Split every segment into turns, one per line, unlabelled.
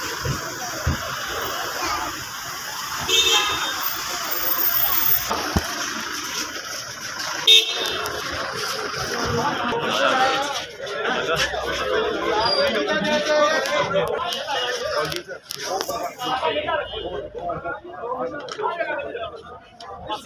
ਹੈਂ? ਹਾਂ ਹਾਂ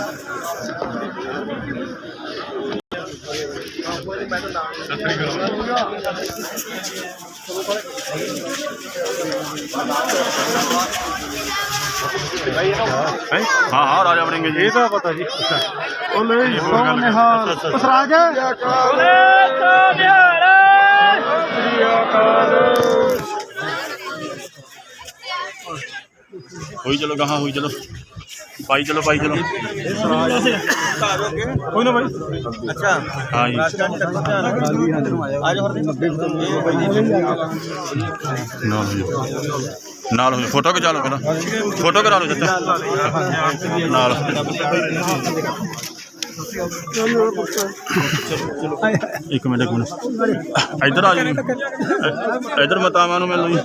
ਰਾਜਾ ਬਣੇਗੇ ਜੀ
ਇਹ ਤਾਂ ਪਤਾ ਜੀ ਉਹ ਨਹੀਂ ਸੋ ਨਿਹਾਲ ਪਸਰਾਜ
ਹੋਈ ਚਲੋ ਹੋਈ ਚਲੋ ਪਾਈ ਚਲੋ। ਪਾਈ ਚਲੋ
ਕੋਈ ਨਾ ਬਾਈ।
ਅੱਛਾ।
ਹਾਂ ਜੀ।
ਆਜੋ ਹਰ
ਨਾਲ ਹੋ ਜਾਓ। ਨਾਲ ਹੋ ਜਾਓ। ਫੋਟੋ ਖਿਚਾ ਲਓ ਪਹਿਲਾਂ। ਫੋਟੋ ਕਰਾ ਲਓ ਚਾਚਾ। ਨਾਲ। ਇੱਕ ਮਿੰਟ ਇੱਕ ਮਿੰਟ। ਇੱਧਰ ਆ ਜੀ ਇੱਧਰ ਮਤਾਵਾਂ ਨੂੰ ਮਿਲ ਜੀ।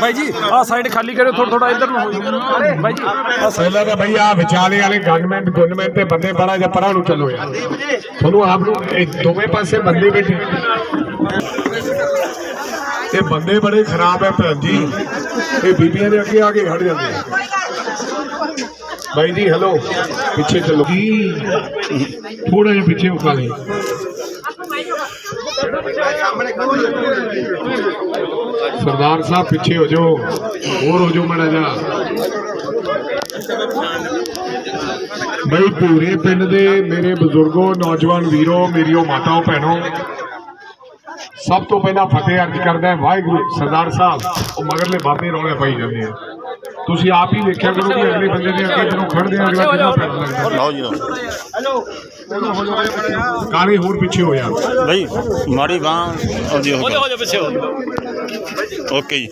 ਬਾਈ ਜੀ ਆਹ ਸਾਈਡ ਖਾਲੀ ਕਰਿਓ ਥੋੜਾ ਥੋੜਾ ਇੱਧਰ ਨੂੰ ਹੋ ਜਾਓ। ਬਾਈ ਜੀ
ਪਹਿਲਾਂ ਤਾਂ ਭਈ ਆ ਵਿਚਾਲੇ ਵਾਲੇ ਗਨਮੈਨ ਗੁਨਮੈਨ ਤੇ ਬੰਦੇ ਬੜਾ ਜਿਹਾ ਪਰਾਂ ਨੂੰ ਚੱਲੋ ਯਾਰ। ਤੁਹਾਨੂੰ ਆਪ ਨੂੰ ਇਹ ਦੋਵੇਂ ਪਾਸੇ ਬੰਦੇ ਬੈਠੇ। ਇਹ ਬੰਦੇ ਬੜੇ ਖਰਾਬ ਹੈ ਭੈਣ ਜੀ। ਇਹ ਬੀਬੀਆਂ ਦੇ ਅੱਗੇ ਆ ਕੇ ਖੜ ਜਾਂਦੇ ਆ। ਬਾਈ ਜੀ ਹੈਲੋ ਪਿੱਛੇ ਚਲੋ। ਜੀ ਥੋੜਾ ਜਿਹਾ ਪਿੱਛੇ ਉਕਾ ਲਈ। ਸਰਦਾਰ ਸਾਹਿਬ, ਪਿੱਛੇ ਹੋ ਜਾਓ। ਹੋਰ ਹੋ ਜਾਓ ਮੜਾ ਜਾ ਬਈ ਪੂਰੇ ਪਿੰਡ ਦੇ ਮੇਰੇ ਬਜ਼ੁਰਗੋ, ਨੌਜਵਾਨ ਵੀਰੋ ਮੇਰੀਓ ਮਾਤਾਓ ਭੈਣੋ। ਸਭ ਤੋਂ ਪਹਿਲਾਂ ਫਤਿਹ ਅਰਜ ਕਰਦਾ ਵਾਹਿਗੁਰੂ, ਸਰਦਾਰ ਸਾਹਿਬ। ਉਹ ਮਗਰਲੇ ਬਾਬੇ ਰੌਲੇ ਪਾਈ ਜਾਂਦੇ ਆ। ਤੁਸੀਂ ਆਪ ਹੀ ਵੇਖਿਆ ਕਰੋ ਕਿ ਅਗਲੇ ਬੰਦੇ ਦੇ ਅੱਗੇ ਜਦੋਂ ਖੜਦੇ ਆ ਅਗਲਾ ਕਿੰਨਾ ਪੈਰ ਲੱਗਦਾ
ਲਓ ਜੀ ਲਓ।
ਕਾਲੇ ਹੋਰ ਪਿੱਛੇ ਹੋ ਜਾ
ਬਈ ਮਾੜੀ ਬਾਹ ਆਉਂਦੀ ਹੋ ਜਾ ਪਿੱਛੇ ਓਕੇ ਜੀ।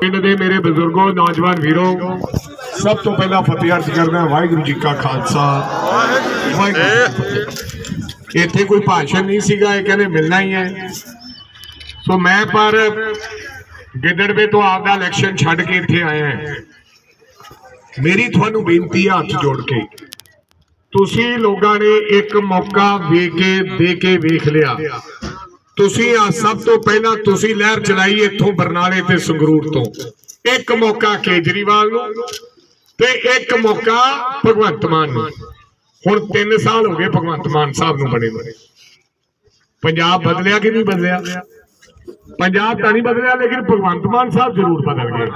ਪਿੰਡ ਦੇ ਮੇਰੇ ਬਜ਼ੁਰਗੋ ਨੌਜਵਾਨ ਵੀਰੋ ਸਭ ਤੋਂ ਪਹਿਲਾਂ ਫਤਿਹ ਅਰਜ ਕਰਦਾ ਹਾਂ ਵਾਹਿਗੁਰੂ ਜੀ ਕਾ ਖਾਲਸਾ। ਵਾਹਿਗੁਰੂ। ਜੀ ਕੀ ਫਤਿਹ। ਇੱਥੇ ਕੋਈ ਭਾਸ਼ਣ ਨਹੀਂ ਸੀਗਾ ਇਹ ਕਹਿੰਦੇ ਮਿਲਣਾ ਹੀ ਹੈ। ਸੋ ਮੈਂ ਪਰ ਗਿੱਦੜਵੇ ਤੋਂ ਆਪਦਾ ਇਲੈਕਸ਼ਨ ਛੱਡ ਕੇ ਇੱਥੇ ਆਇਆ ਹਾਂ। ਮੇਰੀ ਤੁਹਾਨੂੰ ਬੇਨਤੀ ਹੈ ਹੱਥ ਜੋੜ ਕੇ। ਤੁਸੀਂ ਲੋਕਾਂ ਨੇ ਇੱਕ ਮੌਕਾ ਵੇਖ ਕੇ, ਦੇ ਕੇ ਵੇਖ ਲਿਆ। ਤੁਸੀਂ ਆ ਸਭ ਤੋਂ ਪਹਿਲਾਂ ਤੁਸੀਂ ਲਹਿਰ ਚਲਾਈ ਇੱਥੋਂ ਬਰਨਾਲੇ ਤੇ ਸੰਗਰੂਰ ਤੋਂ। ਇੱਕ ਮੌਕਾ ਕੇਜਰੀਵਾਲ ਨੂੰ ਤੇ ਇੱਕ ਮੌਕਾ ਭਗਵੰਤ ਮਾਨ ਨੂੰ। ਹੁਣ 3 ਸਾਲ ਹੋ ਗਏ ਭਗਵੰਤ ਮਾਨ ਸਾਹਿਬ ਨੂੰ ਬਣੇ ਬਣੇ ਪੰਜਾਬ ਬਦਲਿਆ ਕਿ ਨਹੀਂ ਬਦਲਿਆ? ਪੰਜਾਬ ਤਾਂ ਨਹੀਂ ਬਦਲਿਆ, ਲੇਕਿਨ ਭਗਵੰਤ ਮਾਨ ਸਾਹਿਬ ਜ਼ਰੂਰ ਬਦਲ ਗਏ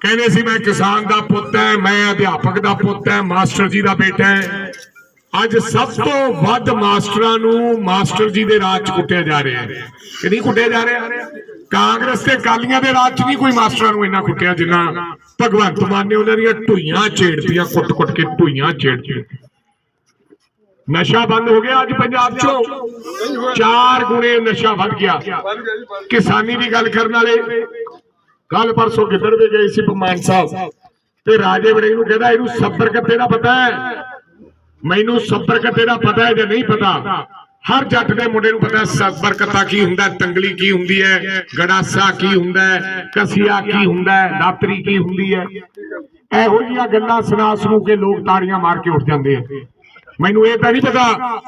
ਕਹਿੰਦੇ ਸੀ, ਮੈਂ ਕਿਸਾਨ ਦਾ ਪੁੱਤ ਹੈ ਮੈਂ ਅਧਿਆਪਕ ਦਾ ਪੁੱਤ ਹੈ ਮਾਸਟਰ ਜੀ ਦਾ ਬੇਟਾ ਹੈ ਅੱਜ ਸਭ ਤੋਂ ਵੱਧ ਮਾਸਟਰਾਂ ਨੂੰ ਮਾਸਟਰ ਜੀ ਦੇ ਰਾਜ 'ਚ ਕੁੱਟਿਆ ਜਾ ਰਿਹਾ ਹੈ। ਕਿ ਨਹੀਂ ਕੁੱਟਿਆ ਜਾ ਰਿਹਾ? ਕਾਂਗਰਸ ਤੇ ਕਾਲੀਆਂ ਦੇ ਰਾਜ 'ਚ ਨਹੀਂ ਕੋਈ ਮਾਸਟਰਾਂ ਨੂੰ ਇੰਨਾ ਕੁੱਟਿਆ, ਜਿੰਨਾ ਭਗਵੰਤ ਮਾਨ ਨੇ ਉਹਨਾਂ ਦੀਆਂ ਢੂਈਆਂ ਛੇੜਤੀਆਂ, ਕੁੱਟ-ਕੁੱਟ ਕੇ ਢੂਈਆਂ ਛੇੜਤੀਆਂ। ਨਸ਼ਾ ਬੰਦ ਹੋ ਗਿਆ ਅੱਜ ਪੰਜਾਬ 'ਚੋਂ। ਚਾਰ ਗੁਣੇ ਨਸ਼ਾ ਵੱਧ ਗਿਆ। ਕਿਸਾਨੀ ਦੀ ਗੱਲ ਕਰਨ ਵਾਲੇ ਕੱਲ ਪਰਸੋਂ ਗਿੱਦੜਵੇ ਗਏ ਸੀ ਭਗਵਾਨ ਸਾਹਿਬ। ਤੇ ਰਾਜੇ ਵੜੇ ਨੂੰ ਕਹਿੰਦਾ, ਇਹਨੂੰ ਸੱਬਰ ਕੱਤੇ ਦਾ ਪਤਾ ਹੈ। ਮੈਨੂੰ ਸੱਬਰ ਕੱਤੇ ਦਾ ਪਤਾ ਹੈ ਜਾਂ ਨਹੀਂ ਪਤਾ? ਹਰ ਜੱਟ ਦੇ ਮੁੰਡੇ ਨੂੰ ਪਤਾ ਸੱਬਰ ਕੱਤਾ ਕੀ ਹੁੰਦਾ ਤੰਗਲੀ ਕੀ ਹੁੰਦੀ ਹੈ, ਗੜਾਸਾ ਕੀ ਹੁੰਦਾ ਹੈ, ਕਸੀਆ ਕੀ ਹੁੰਦਾ ਹੈ, ਦਾਤਰੀ ਕੀ ਹੁੰਦੀ ਹੈ। ਇਹੋ ਜਿਹੀਆਂ ਗੱਲਾਂ ਸੁਣਾ ਸੁਣੂ ਕੇ ਲੋਕ ਤਾੜੀਆਂ ਮਾਰ ਕੇ ਉੱਠ ਜਾਂਦੇ ਆ। ਮੈਨੂੰ ਇਹ ਤਾਂ ਨਹੀਂ ਪਤਾ।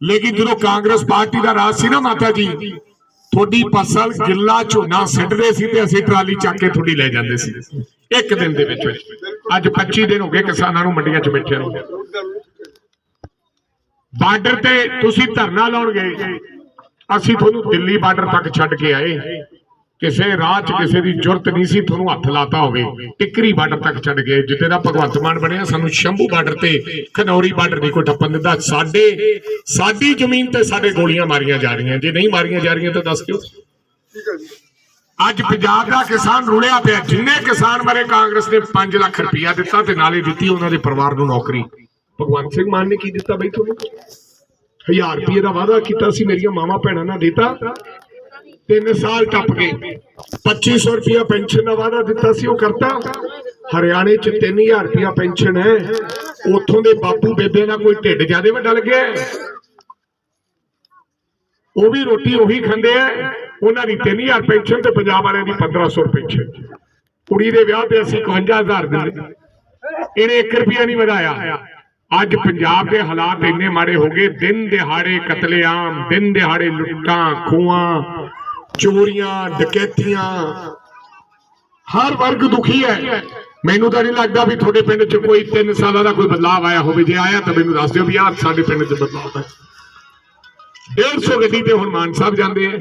ਲੇਕਿਨ ਜਦੋਂ ਕਾਂਗਰਸ ਪਾਰਟੀ ਦਾ ਰਾਜ ਸੀ ਨਾ ਮਾਤਾ ਜੀ, ਤੁਹਾਡੀ ਫਸਲ ਗਿੱਲਾ ਝੋਨਾ ਸਿੱਟਦੇ ਸੀ ਤੇ ਅਸੀਂ ਟਰਾਲੀ ਚੱਕ ਕੇ ਤੁਹਾਡੀ ਲੈ ਜਾਂਦੇ ਸੀ। ਇੱਕ ਦਿਨ ਦੇ ਵਿੱਚ। ਅੱਜ 25 ਦਿਨ ਹੋ ਗਏ ਕਿਸਾਨਾਂ ਨੂੰ ਮੰਡੀਆਂ 'ਚ ਬੈਠੇ ਨੂੰ। ਬਾਰਡਰ ਤੇ ਤੁਸੀਂ ਧਰਨਾ ਲਾਉਣ ਗਏ ਅਸੀਂ ਤੁਹਾਨੂੰ ਦਿੱਲੀ ਬਾਰਡਰ ਤੱਕ ਛੱਡ ਕੇ ਆਏ। ਕਿਸੇ ਰਾਹ 'ਚ ਕਿਸੇ ਦੀ ਜ਼ਰੂਰਤ ਨਹੀਂ ਸੀ, ਤੁਹਾਨੂੰ ਹੱਥ ਲਾਤਾ ਹੋਵੇ। ਟਿੱਕਰੀ ਬਾਰਡਰ ਤੱਕ ਛੱਡ ਗਏ। ਜਿੱਤੇ ਦਾ ਭਗਵੰਤ ਮਾਨ ਬਣਿਆ, ਸਾਨੂੰ ਸ਼ੰਭੂ ਬਾਰਡਰ ਤੇ ਖਨੌਰੀ ਬਾਰਡਰ ਨਹੀਂ ਕੋਈ ਟੱਪਣ ਦਿੰਦਾ। ਸਾਡੇ, ਸਾਡੀ ਜ਼ਮੀਨ ਤੇ ਸਾਡੇ ਗੋਲੀਆਂ ਮਾਰੀਆਂ ਜਾ ਰਹੀਆਂ। ਜੇ ਨਹੀਂ ਮਾਰੀਆਂ ਜਾ ਰਹੀਆਂ ਤਾਂ ਦੱਸ ਕਿਉਂ ਅੱਜ ਪੰਜਾਬ ਦਾ ਕਿਸਾਨ ਰੁਲਿਆ ਪਿਆ। ਜਿੰਨੇ ਕਿਸਾਨ ਮਰੇ, ਕਾਂਗਰਸ ਨੇ 5 ਲੱਖ ਰੁਪਇਆ ਦਿੱਤਾ ਤੇ ਨਾਲੇ ਦਿੱਤੀ ਉਹਨਾਂ ਦੇ ਪਰਿਵਾਰ ਨੂੰ ਨੌਕਰੀ। ਭਗਵੰਤ ਸਿੰਘ ਮਾਨ ਨੇ ਕੀ ਦਿੱਤਾ ਬਈ ਤੁਹਾਨੂੰ? 1000 ਰੁਪਏ ਦਾ ਵਾਅਦਾ ਕੀਤਾ ਸੀ, ਮੇਰੀਆਂ ਮਾਵਾਂ ਭੈਣਾਂ ਨਾਲ ਦਿੱਤਾ। ਤਿੰਨ ਸਾਲ ਟੱਪ ਗਏ। 2500 ਰੁਪਇਆ ਪੈਨਸ਼ਨ ਦਾ ਵਾਅਦਾ ਦਿੱਤਾ ਸੀ, ਉਹ ਕਰਤਾ। ਹਰਿਆਣੇ ਚ 3000 ਰੁਪਇਆ ਪੈਨਸ਼ਨ ਹੈ। ਉੱਥੋਂ ਦੇ ਬਾਪੂ ਬੇਬੇ ਦਾ ਕੋਈ ਢਿੱਡ ਜਿਆਦੇ ਵੱਡਾ ਲੱਗਿਆ ਉਹ ਵੀ ਰੋਟੀ ਉਹੀ ਖਾਂਦੇ ਆ। ਉਹਨਾਂ ਦੀ 3000 ਪੈਨਸ਼ਨ ਤੇ ਪੰਜਾਬ ਵਾਲਿਆਂ ਦੀ 1500 ਪੈਨਸ਼ਨ। ਕੁੜੀ ਦੇ ਵਿਆਹ ਤੇ ਅਸੀਂ 51000 ਦਿੰਦੇ। ਇਹਨੇ 1 ਰੁਪਿਆ ਨਹੀਂ ਵਧਾਇਆ। ਅੱਜ ਪੰਜਾਬ ਦੇ ਹਾਲਾਤ ਇੰਨੇ ਮਾੜੇ ਹੋ ਗਏ। ਦਿਨ ਦਿਹਾੜੇ ਕਤਲੇਆਮ, ਦਿਨ ਦਿਹਾੜੇ ਲੁੱਟਾਂ ਖੂਆਂ ਚੋਰੀਆਂ, ਡਕੈਤੀਆਂ। ਹਰ ਵਰਗ ਦੁਖੀ ਹੈ। ਮੈਨੂੰ ਤਾਂ ਨਹੀਂ ਲੱਗਦਾ ਵੀ ਤੁਹਾਡੇ ਪਿੰਡ 'ਚ ਕੋਈ 3 ਸਾਲਾਂ ਦਾ ਕੋਈ ਬਦਲਾਅ ਆਇਆ ਹੋਵੇ। ਜੇ ਆਇਆ ਤਾਂ ਮੈਨੂੰ ਦੱਸ ਦਿਓ ਵੀ ਆਹ ਸਾਡੇ ਪਿੰਡ 'ਚ ਬਦਲਾਅ ਹੈ। 150 ਗੱਡੀ ਤੇ ਹੁਣ ਮਾਨ ਸਾਹਿਬ ਜਾਂਦੇ ਆ।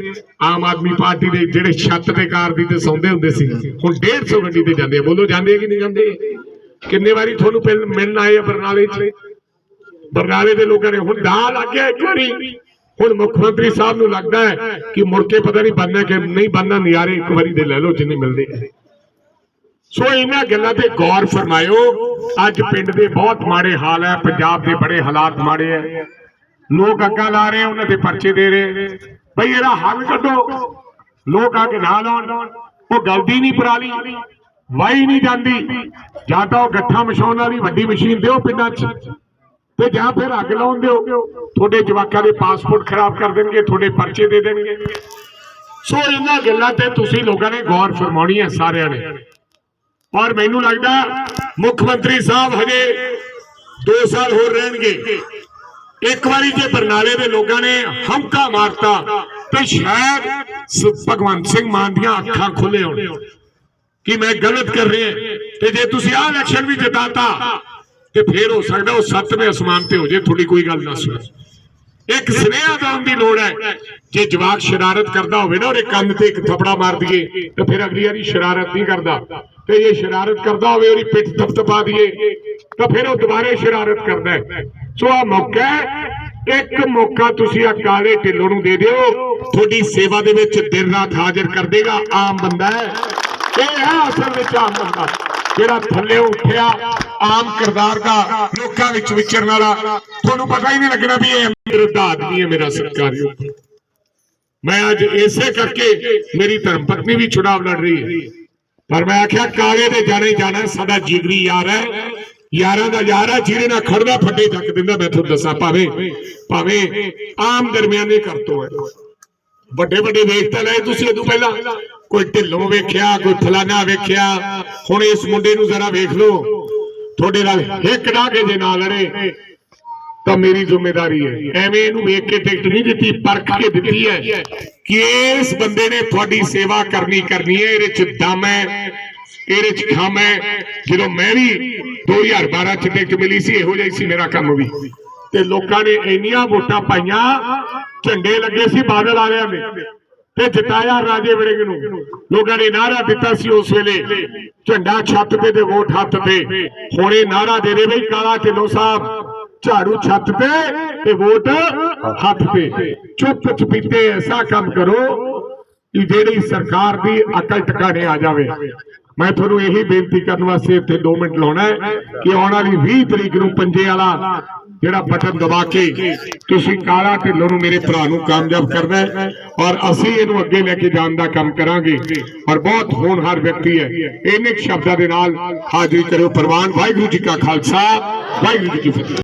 ਆਮ ਆਦਮੀ ਪਾਰਟੀ ਦੇ ਜਿਹੜੇ ਛੱਤ ਤੇ ਕਾਰ ਦੀ ਤੇ ਸੌਂਦੇ ਹੁੰਦੇ ਸੀ, ਹੁਣ 150 ਗੱਡੀ ਤੇ ਜਾਂਦੇ ਆ। ਬੋਲੋ, ਜਾਂਦੇ ਕਿ ਨਹੀਂ ਜਾਂਦੇ? ਕਿੰਨੇ ਵਾਰੀ ਤੁਹਾਨੂੰ ਪਿੰਡ ਮਿਲਣ ਆਏ ਆ ਬਰਨਾਲੇ 'ਚ? ਬਰਨਾਲੇ ਦੇ ਲੋਕਾਂ ਨੇ ਹੁਣ ਦਾ ਲੱਗ ਗਿਆ ਇੱਕ ਵਾਰੀ। ਹੁਣ ਮੁੱਖ ਮੰਤਰੀ ਸਾਹਿਬ ਨੂੰ ਲੱਗਦਾ ਹੈ ਕਿ ਮੁੜ ਕੇ ਪਤਾ ਨਹੀਂ ਬੰਨਣਾ ਕਿ ਨਹੀਂ ਬੰਨਣਾ ਨਿਆਰੇ ਇੱਕ ਵਾਰੀ ਦੇ ਲੈ ਲਓ ਜਿੰਨੇ ਮਿਲਦੇ ਆ। ਸੋ ਇਹਨਾਂ ਗੱਲਾਂ ਤੇ ਗੌਰ ਫਰਮਾਇਓ। ਅੱਜ ਪਿੰਡ ਦੇ ਬਹੁਤ ਮਾੜੇ ਹਾਲ ਹੈ, ਪੰਜਾਬ ਦੇ ਬੜੇ ਹਾਲਾਤ ਮਾੜੇ ਹੈ। ਲੋਕ ਅੱਗਾ ਲਾ ਰਹੇ ਉਹਨਾਂ ਦੇ ਪਰਚੇ ਦੇ ਰਹੇ ਬਈ ਇਹਦਾ ਹੱਲ ਕੱਢੋ। ਲੋਕ ਆ ਕੇ ਨਾ ਲਾਉਣ। ਉਹ ਗਲਦੀ ਨਹੀਂ ਪਰਾਲੀ। ਵਾਈ ਨਹੀਂ ਜਾਂਦੀ। ਜਾਂ ਤਾਂ ਉਹ ਗੱਠਾ ਮਸ਼ਾਉਣ ਵਾਲੀ ਵੱਡੀ ਮਸ਼ੀਨ ਦਿਓ ਪਿੰਡਾਂ 'ਚ। ਤੇ ਜਾਂ ਫਿਰ ਅੱਗ ਲਾਉਣ ਦਿਓ। ਤੁਹਾਡੇ ਜਵਾਕਾਂ ਦੇ ਪਾਸਪੋਰਟ ਖਰਾਬ ਕਰ ਦੇਣਗੇ, ਤੁਹਾਡੇ ਪਰਚੇ ਦੇ ਦੇਣਗੇ। ਸੋ ਇਹਨਾਂ ਗੱਲਾਂ ਤੇ ਤੁਸੀਂ ਲੋਕਾਂ ਨੇ ਗੌਰ ਫਰਮਾਉਣੀ ਹੈ ਸਾਰਿਆਂ ਨੇ। ਔਰ ਮੈਨੂੰ ਲੱਗਦਾ ਮੁੱਖ ਮੰਤਰੀ ਸਾਹਿਬ ਹਜੇ 2 ਸਾਲ ਹੋਰ ਰਹਿਣਗੇ। ਇੱਕ ਵਾਰੀ ਜੇ ਬਰਨਾਲੇ ਦੇ ਲੋਕਾਂ ਨੇ ਹਮਕਾ ਮਾਰਤਾ, ਤੇ ਸ਼ਾਇਦ ਭਗਵੰਤ ਸਿੰਘ ਮਾਨ ਦੀਆਂ ਅੱਖਾਂ ਖੁੱਲੇ ਹੋਣ। ਕਿ ਮੈਂ ਗਲਤ ਕਰ ਰਿਹਾ? ਤੇ ਜੇ ਤੁਸੀਂ ਆਹ ਇਲੈਕਸ਼ਨ ਵੀ ਜਿਤਾਤਾ ਤੇ ਫੇਰ ਹੋ ਸਕਦਾ ਉਹ ਸੱਤਵੇਂ ਅਸਮਾਨ ਤੇ ਹੋ ਜੇ, ਤੁਹਾਡੀ ਕੋਈ ਗੱਲ ਨਾ ਸੁਣੇ। ਇੱਕ ਸੁਨੇਹਾ ਦੇਣ ਦੀ ਲੋੜ ਹੈ, ਜੇ ਜਵਾਕ ਸ਼ਰਾਰਤ ਕਰਦਾ ਹੋਵੇ ਨਾ ਉਹਦੇ ਕੰਨ ਤੇ ਇੱਕ ਥਪੜਾ ਮਾਰ ਦਈਏ, ਤੇ ਫਿਰ ਅਗਲੀ ਵਾਰੀ ਸ਼ਰਾਰਤ ਨਹੀਂ ਕਰਦਾ। ਤੇ ਜੇ ਸ਼ਰਾਰਤ ਕਰਦਾ ਹੋਵੇ, ਉਹਦੀ ਪਿੱਠ ਥਪਥਪਾ ਦਈਏ, ਤਾਂ ਫਿਰ ਉਹ ਦੁਬਾਰੇ ਸ਼ਰਾਰਤ ਕਰਦਾ ਹੈ। ਸੋ ਆ ਮੌਕਾ ਇੱਕ ਮੌਕਾ ਤੁਸੀਂ ਆ ਕਾਲੇ ਢਿੱਲੋਂ ਨੂੰ ਦੇ ਦਿਓ, ਤੁਹਾਡੀ ਸੇਵਾ ਦੇ ਵਿੱਚ ਦਿਨ ਰਾਤ ਹਾਜ਼ਰ ਕਰ ਦੇਗਾ, ਆਮ ਬੰਦਾ ਹੈ। ਇਹ ਹੈ ਅਸਲ ਵਿੱਚ ਆਮ ਬੰਦਾ, ਜਿਹੜਾ ਥੱਲੇ ਉੱਠਿਆ ਆਮ ਕਿਰਦਾਰ ਦਾ ਲੋਕਾਂ ਵਿੱਚ ਵਿਚਰਨ ਵਾਲਾ, ਤੁਹਾਨੂੰ ਪਤਾ ਹੀ ਨਹੀਂ ਲੱਗਣਾ ਵੀ ਇਹ ਅਮੀਰ ਆਦਮੀ ਹੈ, ਮੇਰਾ ਸਰਕਾਰੀ ਮੈਂ ਅੱਜ ਇਸੇ ਕਰਕੇ ਮੇਰੀ ਧਰਮ ਪਤਨੀ ਵੀ ਚੁਣਾਵ ਲੜ ਰਹੀ ਹੈ। ਪਰ ਮੈਂ ਆਖਿਆ, ਕਾਲੇ ਦੇ ਜਾਣਾ ਜਾਣਾ ਸਾਡਾ ਜਿਗਰੀ ਯਾਰ ਹੈ। ਯਾਰਾਂ ਦਾ ਯਾਰ ਹੈ, ਜਿਹਦੇ ਨਾਲ ਖੜਦਾ ਫੱਟੇ ਚੱਕ ਦਿੰਦਾ, ਮੈਂ ਤੁਹਾਨੂੰ ਦੱਸਾਂ, ਭਾਵੇਂ ਭਾਵੇਂ ਆਮ ਦਰਮਿਆਨੇ ਕਰਤੋ ਹੈ। ਵੱਡੇ ਵੱਡੇ ਵੇਖ ਤਾਂ ਲਏ ਤੁਸੀਂ ਇਹ ਤੋਂ ਪਹਿਲਾਂ। ਕੋਈ ਢਿੱਲੋਂ ਵੇਖਿਆ, ਕੋਈ ਫਲਾਨਾ ਵੇਖਿਆ। ਹੁਣ ਇਸ ਮੁੰਡੇ ਨੂੰ ਜ਼ਰਾ ਵੇਖ ਲਓ। ਤੁਹਾਡੇ ਨਾਲ ਹਿੱਕ ਡਾ ਕੇ ਜੇ ਲੜੇ, ਤਾਂ ਮੇਰੀ ਜ਼ਿੰਮੇਵਾਰੀ ਹੈ। ਐਵੇਂ ਇਹਨੂੰ ਵੇਖ ਕੇ ਟਿਕਟ ਨਹੀਂ ਦਿੱਤੀ, ਪਰਖ ਕੇ ਦਿੱਤੀ ਹੈ ਕਿ ਇਸ ਬੰਦੇ ਨੇ ਤੁਹਾਡੀ ਸੇਵਾ ਕਰਨੀ ਕਰਨੀ ਹੈ। ਇਹਦੇ ਚ ਦਮ ਹੈ, ਇਹਦੇ ਚ ਖਮ ਹੈ। ਜਦੋਂ ਮੈਂ ਵੀ 2012 ਚ ਟਿਕਟ ਮਿਲੀ ਸੀ, ਇਹੋ ਜਿਹਾ ਸੀ ਮੇਰਾ ਕੰਮ ਵੀ। ਤੇ ਲੋਕਾਂ ਨੇ ਇੰਨੀਆਂ ਵੋਟਾਂ ਪਾਈਆਂ, ਝੰਡੇ ਲੱਗੇ ਸੀ ਬਾਦਲ ਵਾਲਿਆਂ ਦੇ ਤੇ ਜਿਤਾਇਆ ਰਾਜੇ ਵੜਿੰਗ ਨੂੰ। ਲੋਕਾਂ ਨੇ ਨਾਰਾ ਦਿੱਤਾ ਸੀ ਉਸ ਵੇਲੇ, ਝੰਡਾ ਛੱਤ ਤੇ ਤੇ ਵੋਟ ਹੱਥ ਤੇ। ਹੁਣ ਇਹ ਨਾਰਾ ਦੇ ਦੇ ਬਈ ਕਾਲਾ ਢਿੱਲੋਂ ਸਾਹਿਬ, ਝਾੜੂ ਛੱਤ ਤੇ ਤੇ ਵੋਟ ਹੱਥ ਤੇ। ਚੁੱਪ ਚਪੀਤੇ ਐਸਾ ਕੰਮ ਕਰੋ ਕਿ ਜਿਹੜੀ ਸਰਕਾਰ ਦੀ ਅਕਲ ਟਿਕਾਣੇ ਆ ਜਾਵੇ। ਮੈਂ ਤੁਹਾਨੂੰ ਇਹੀ ਬੇਨਤੀ ਕਰਨ ਵਾਸਤੇ ਇੱਥੇ 2 ਮਿੰਟ ਲਾਉਣਾ ਹੈ ਕਿ ਆਉਣ ਵਾਲੀ 20 ਤਰੀਕ ਨੂੰ ਪੰਜੇ ਵਾਲਾ ਜਿਹੜਾ ਬਟਨ ਦਬਾ ਕੇ ਤੁਸੀਂ ਕਾਲਾ ਢਿੱਲੋਂ ਨੂੰ ਮੇਰੇ ਭਰਾ ਨੂੰ ਕਾਮਯਾਬ ਕਰਨਾ ਔਰ ਅਸੀਂ ਇਹਨੂੰ ਅੱਗੇ ਲੈ ਕੇ ਜਾਣ ਦਾ ਕੰਮ ਕਰਾਂਗੇ। ਔਰ ਬਹੁਤ ਹੋਣਹਾਰ ਵਿਅਕਤੀ ਹੈ। ਇਹਨੇ ਸ਼ਬਦਾਂ ਦੇ ਨਾਲ ਹਾਜ਼ਰੀ ਕਰਿਓ। ਪ੍ਰਵਾਨ ਵਾਹਿਗੁਰੂ ਜੀ ਕਾ ਖਾਲਸਾ, ਵਾਹਿਗੁਰੂ ਜੀ ਕੀ ਫਤਿਹ।